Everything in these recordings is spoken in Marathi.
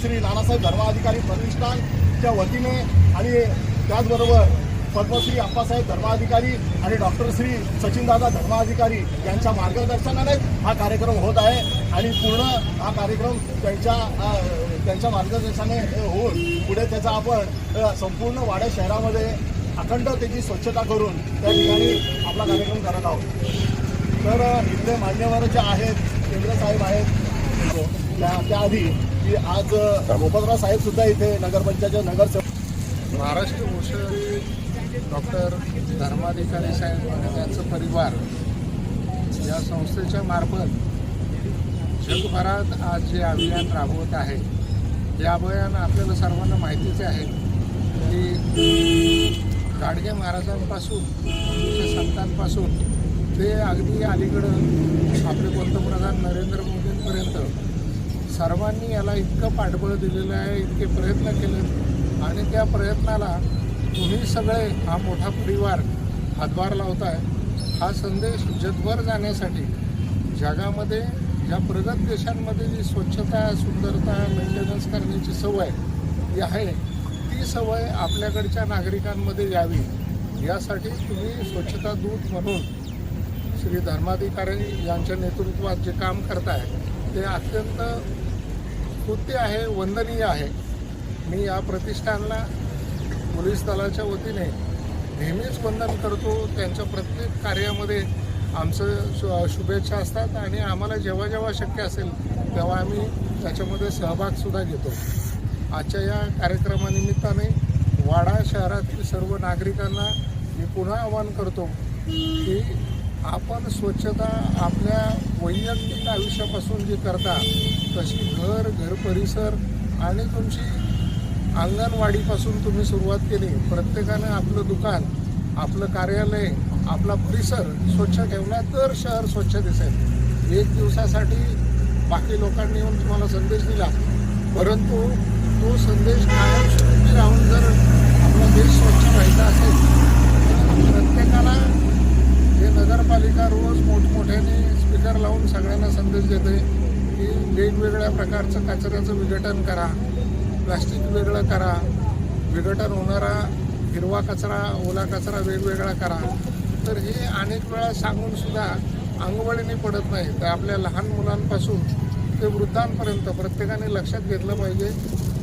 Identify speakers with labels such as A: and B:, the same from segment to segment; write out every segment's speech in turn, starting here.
A: श्री नानासाहेब धर्माधिकारी प्रतिष्ठानच्या वतीने आणि त्याचबरोबर पद्मश्री अप्पासाहेब धर्माधिकारी आणि डॉक्टर श्री सचिनदादा धर्माधिकारी यांच्या मार्गदर्शनाने हा कार्यक्रम होत आहे आणि पूर्ण हा कार्यक्रम त्यांच्या त्यांच्या मार्गदर्शनाने होऊन पुढे त्याचा आपण संपूर्ण वाड्या शहरामध्ये अखंड त्याची स्वच्छता करून त्या ठिकाणी आपला कार्यक्रम करत आहोत. तर इथले मान्यवर जे आहेत केंद्र साहेब आहेत. त्या त्याआधी की आज गोपालराव साहेब सुद्धा इथे नगरपंचायत नगरसेवक
B: महाराष्ट्र भूषण डॉक्टर धर्माधिकारी साहेब आणि त्यांचं परिवार या संस्थेच्या मार्फत जगभरात आज जे अभियान राबवत आहे हे अभियान आपल्याला सर्वांना माहितीच आहे की गाडगे महाराजांपासून संतांपासून ते अगदी अलीकडं आपले पंतप्रधान नरेंद्र मोदींपर्यंत सर्वांनी याला इतकं पाठबळ दिलेलं आहे इतके प्रयत्न केले आणि त्या प्रयत्नाला तुम्ही सगळे हा मोठा परिवार हातभार लावताय. हा संदेश जगभर जाण्यासाठी जगामध्ये ज्या प्रगत देशांमध्ये जी स्वच्छता सुंदरता मेंटेनन्स करण्याची सवय जी आहे ती सवय आपल्याकडच्या नागरिकांमध्ये यावी. यासाठी तुम्ही स्वच्छता दूत म्हणून श्री धर्माधिकारी यांच्या नेतृत्वात जे काम करताय ते अत्यंत स्तुती आहे वंदनीय आहे. मी या प्रतिष्ठानला पोलीस दलाच्या वतीने नेहमीच वंदन करतो. त्यांच्या प्रत्येक कार्यामध्ये आमचं शु शुभेच्छा असतात आणि आम्हाला जेव्हा जेव्हा शक्य असेल तेव्हा आम्ही त्याच्यामध्ये सहभागसुद्धा घेतो. आजच्या या कार्यक्रमानिमित्ताने वाडा शहरातील सर्व नागरिकांना मी पुन्हा आवाहन करतो की आपण स्वच्छता आपल्या वैयक्तिक आयुष्यापासून जी करता तशी घर घर परिसर आणि तुमची अंगणवाडीपासून तुम्ही सुरुवात केली. प्रत्येकानं आपलं दुकान आपलं कार्यालय आपला परिसर स्वच्छ ठेवला तर शहर स्वच्छ दिसेल. एक दिवसासाठी बाकी लोकांनी येऊन तुम्हाला संदेश दिला. परंतु तो संदेश कायमस्वरूपी राहून जर आपला देश स्वच्छ राहायचा असेल तर प्रत्येकाला हे नगरपालिका रोज मोठमोठ्याने स्पीकर लावून सगळ्यांना संदेश देते की वेगवेगळ्या प्रकारचं कचऱ्याचं विघटन करा प्लास्टिक वेगळं करा विघटन होणारा हिरवा कचरा ओला कचरा वेगवेगळा करा. तर हे अनेक वेळा सांगून सुद्धा अंगवळीने पडत नाही. तर आपल्या लहान मुलांपासून ते वृद्धांपर्यंत प्रत्येकाने लक्षात घेतलं पाहिजे.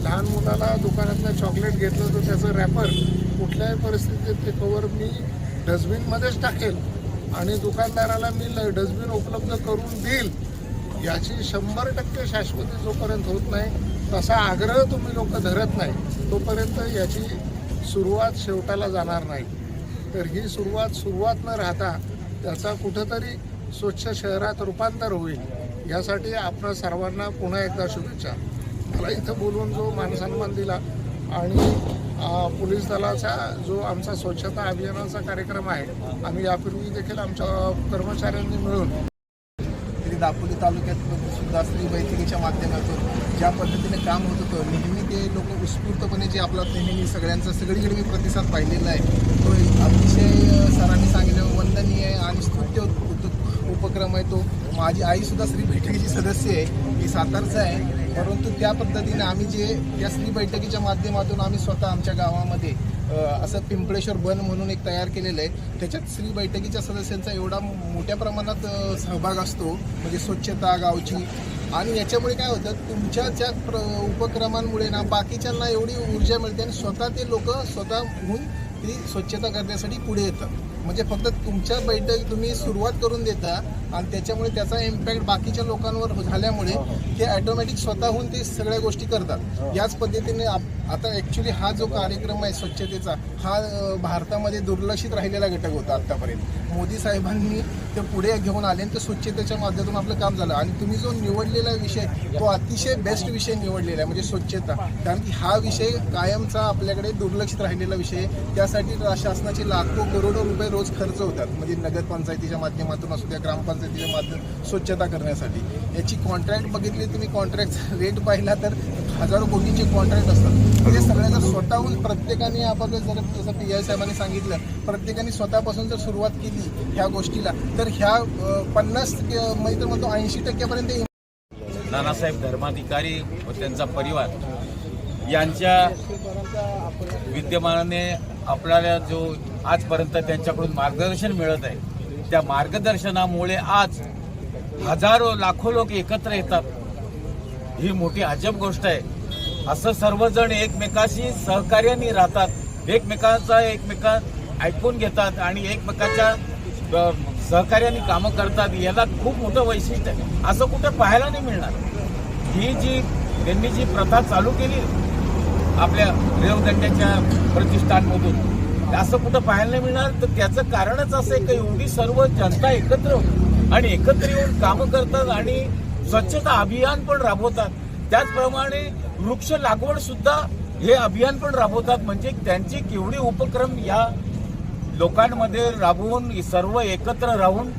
B: लहान मुलाला दुकानातलं चॉकलेट घेतलं तर त्याचं रॅपर कुठल्याही परिस्थितीत ते कवर मी डस्टबिनमध्येच टाकेल आणि दुकानदाराला मी डस्टबिन उपलब्ध करून देईल. याची शंभर टक्के शाश्वती जोपर्यंत होत नाही तसा आग्रह तुम्ही लोक धरत नाही तोपर्यंत याची सुरुवात शेवटाला जाणार नाही. तर ही सुरुवात सुरुवात न राहता त्याचा कुठंतरी स्वच्छ शहरात रूपांतर होईल यासाठी आपण सर्वांना पुन्हा एकदा शुभेच्छा. मला इथं बोलून जो मानसन्मान दिला आणि पोलीस दलाचा जो आमचा स्वच्छता अभियानाचा कार्यक्रम आहे आम्ही यापूर्वी देखील आमच्या कर्मचाऱ्यांनी मिळून
C: अगदी दापोली तालुक्यात सुद्धा स्त्री बैठकीच्या माध्यमातून ज्या पद्धतीने काम होत होतं नेहमी ते लोक उत्स्फूर्तपणे जे आपला नेहमी सगळ्यांचा सगळीकडे मी प्रतिसाद पाहिलेला आहे तो अतिशय सरांनी सांगितलं वंदनीय आहे आणि स्तुत्य उपक्रम आहे तो. माझी आईसुद्धा स्त्री बैठकीची सदस्य आहे मी सातारचा आहे परंतु त्या पद्धतीने आम्ही जे त्या स्त्री बैठकीच्या माध्यमातून आम्ही स्वतः आमच्या गावामध्ये असं पिंपळेश्वर वन म्हणून एक तयार केलेलं आहे. त्याच्यात स्त्री बैठकीच्या सदस्यांचा एवढा मोठ्या प्रमाणात सहभाग असतो म्हणजे स्वच्छता गावची. आणि याच्यामुळे काय होतं तुमच्या त्या प्र उपक्रमांमुळे ना बाकीच्यांना एवढी ऊर्जा मिळते आणि स्वतः ते लोक स्वतःहून ती स्वच्छता करण्यासाठी पुढे येतात. म्हणजे फक्त तुमच्या बैठक तुम्ही सुरुवात करून देता आणि त्याच्यामुळे त्याचा इम्पॅक्ट बाकीच्या लोकांवर झाल्यामुळे ते ॲटोमॅटिक स्वतःहून ते सगळ्या गोष्टी करतात. याच पद्धतीने आता ॲक्च्युली हा जो कार्यक्रम आहे स्वच्छतेचा हा भारतामध्ये दुर्लक्षित राहिलेला घटक होता आत्तापर्यंत. मोदी साहेबांनी ते पुढे घेऊन आले आणि ते स्वच्छतेच्या माध्यमातून आपलं काम झालं. आणि तुम्ही जो निवडलेला विषय तो अतिशय बेस्ट विषय निवडलेला आहे म्हणजे स्वच्छता. कारण की हा विषय कायमचा आपल्याकडे दुर्लक्षित राहिलेला विषय. त्यासाठी शासनाचे लाखो करोडो रुपये रोज खर्च होतात. म्हणजे नगरपंचायतीच्या माध्यमातून असू द्या ग्रामपंचायतीच्या माध्यम स्वच्छता करण्यासाठी. याची कॉन्ट्रॅक्ट बघितली तुम्ही कॉन्ट्रॅक्ट रेट पाहिला तर हजारो कोटीचे कॉन्ट्रॅक्ट असतात. म्हणजे सगळ्या जर स्वतःहून प्रत्येकाने आपण जर जसं पी आय साहेबांनी सांगितलं प्रत्येकाने स्वतःपासून जर सुरुवात केली ह्या गोष्टीला तर ह्या पन्नास म्हणजे तर म्हणतो ऐंशी टक्क्यापर्यंत
D: नानासाहेब धर्माधिकारी व त्यांचा परिवार यांच्या विद्यमानाने आपल्याला जो आजपर्यंत त्यांच्याकडून मार्गदर्शन मिळत आहे. त्या मार्गदर्शनामुळे आज हजारो लाखो लोक एकत्र येतात. ही मोठी अजब गोष्ट आहे. असं सर्वजण एकमेकाशी सहकार्याने राहतात. एकमेकांचा एकमेका ऐकून घेतात आणि एकमेकाच्या सहकार्याने कामं करतात. याला खूप मोठं वैशिष्ट्य आहे. असं कुठं पाहायला नाही मिळणार. ही जी त्यांनी जी प्रथा चालू केली आपल्या रेवदंड्याच्या प्रतिष्ठानमधून असं कुठं पाहायला नाही मिळणार. तर त्याचं कारणच असं आहे की एवढी सर्व जनता एकत्र आणि एकत्र येऊन कामं करतात आणि स्वच्छता अभियान पण राबवतात. त्याचप्रमाणे वृक्ष लागवड सुद्धा हे अभियान पण राबवतात. म्हणजे त्यांचे केवढे उपक्रम या लोकांमध्ये राबवून सर्व एकत्र राहून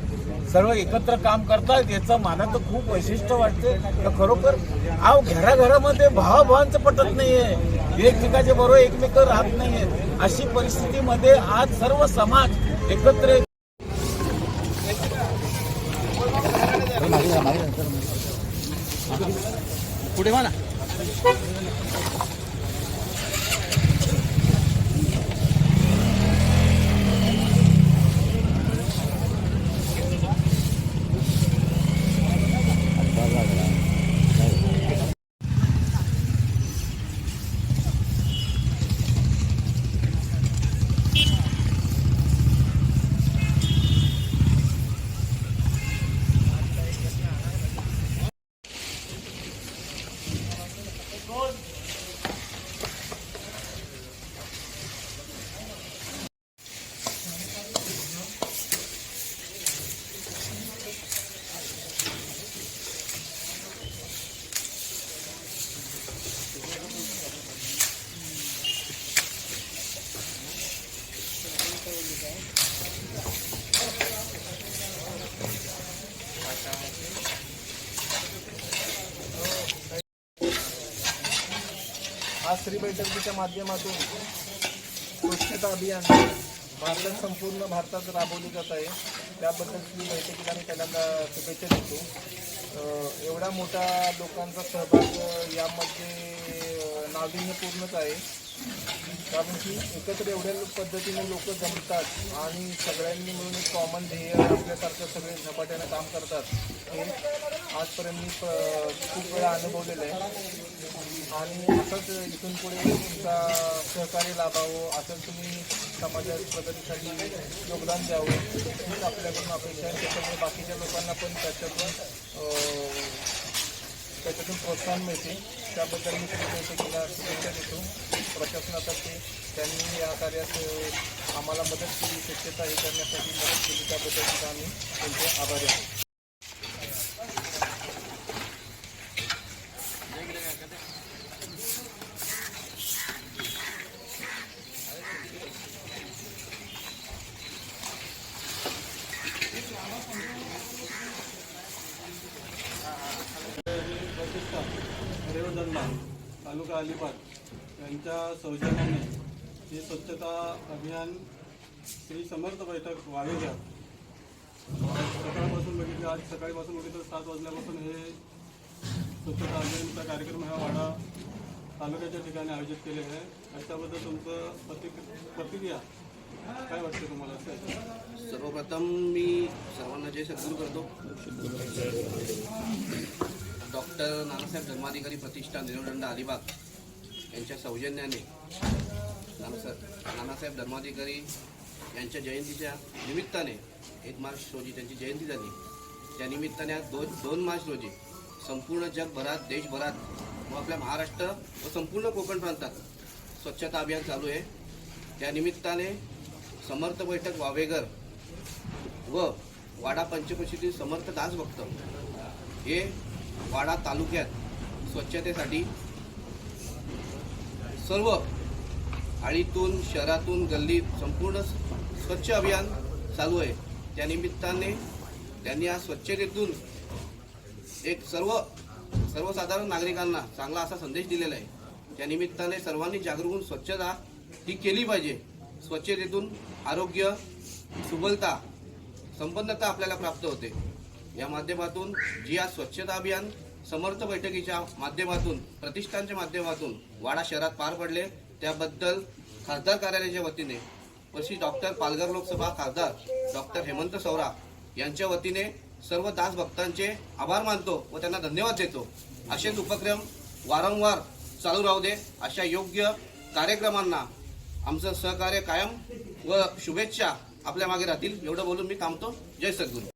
D: सर्व एकत्र काम करतात याचं मला तर खूप वैशिष्ट्य वाटते तर खरोखर आव घराघरामध्ये भावाभावांचं पटत नाहीये. एकमेकाच्या बरोबर एकमेक राहत नाहीये अशी परिस्थितीमध्ये आज सर्व समाज एकत्र येत.
E: आज स्त्री बैठकीच्या माध्यमातून स्वच्छता अभियान भारतात संपूर्ण भारतात राबवली जात आहे. त्याबद्दल स्त्री बैठकीला मी पहिल्यांदा शुभेच्छा देतो. एवढा मोठा लोकांचा सहभाग यामध्ये नाविन्यपूर्णच आहे. कारण की एकत्र एवढ्या पद्धतीने लोक जमतात आणि सगळ्यांनी मिळून एक कॉमन ध्येय आपल्यासारखं सगळे झपाट्यानं काम करतात. हे आजपर्यंत मी प- खूप वेळा अनुभवलेलं आहे. आणि असंच इथून पुढे तुमचा सहकार्य लाभावं असंच तुम्ही समाजात प्रगतीसाठी योगदान द्यावं हीच आपल्याकडून अपेक्षा आहे. त्याच्यामुळे बाकीच्या लोकांना पण त्याच्यातून त्याच्यातून प्रोत्साहन मिळते. त्याबद्दल मी तुम्ही शुभेच्छा देतो. प्रशासनातर्फे त्यांनी या कार्यात आम्हाला मदत केली स्वच्छता हे करण्यासाठी मदत केली. त्याबद्दल सुद्धा आम्ही त्यांचे आभारी आहोत.
F: प्रतिष्ठा रेवदंडा तालुका अलिबाग यांच्या सौजन्याने हे स्वच्छता अभियान श्री समर्थ बैठक वावेच्या सकाळपासून बघितले आज सकाळीपासून बघितलं सात वाजल्यापासून हे स्वच्छता अभियानचा कार्यक्रम हा वाडा तालुक्याच्या ठिकाणी आयोजित केले आहे. याच्याबद्दल तुमचं प्रतिक प्रतिक्रिया काय वाटते तुम्हाला?
G: सर्वप्रथम मी सर्वांना जय सद्गुरू करतो. डॉक्टर नानासाहेब धर्माधिकारी प्रतिष्ठान रेवदंडा अलिबाग यांच्या सौजन्याने नानासाहेब नानासाहेब धर्माधिकारी यांच्या जयंतीच्या निमित्ताने एक मार्च रोजी त्यांची जयंती झाली. त्या निमित्ताने आज दोन दोन मार्च रोजी संपूर्ण जगभरात देशभरात व आपल्या महाराष्ट्र व संपूर्ण कोकण प्रांतात स्वच्छता अभियान चालू आहे. त्या निमित्ताने समर्थ बैठक वावेगर व वाडा पंचकृषीतील समर्थ दास भक्त हे वाडा तालुक्यात स्वच्छतेसाठी सर्व आळीतून शहरातून गल्लीत संपूर्ण स्वच्छ अभियान चालू आहे. त्यानिमित्ताने त्यांनी आज स्वच्छतेतून एक सर्व सर्वसाधारण नागरिकांना चांगला असा संदेश दिलेला आहे. त्यानिमित्ताने सर्वांनी जागरूक होऊन स्वच्छता ही केली पाहिजे. स्वच्छतेतून आरोग्य सुबलता संपन्नता आपल्याला प्राप्त होते. या माध्यमातून जी आज स्वच्छता अभियान समर्थ बैठकीच्या माध्यमातून प्रतिष्ठानच्या माध्यमातून वाडा शहरात पार पडले त्याबद्दल खासदार कार्यालयाच्या वतीने पशी डॉक्टर पालघर लोकसभा खासदार डॉक्टर हेमंत सौरा यांच्या वतीने सर्व दास भक्तांचे आभार मानतो व त्यांना धन्यवाद देतो. असेच उपक्रम वारंवार चालू राहू दे अशा योग्य कार्यक्रमांना आमचं सहकार्य कायम व शुभेच्छा आपल्या मागे राहतील एवढं बोलून मी थांबतो. जय सद्गुरू.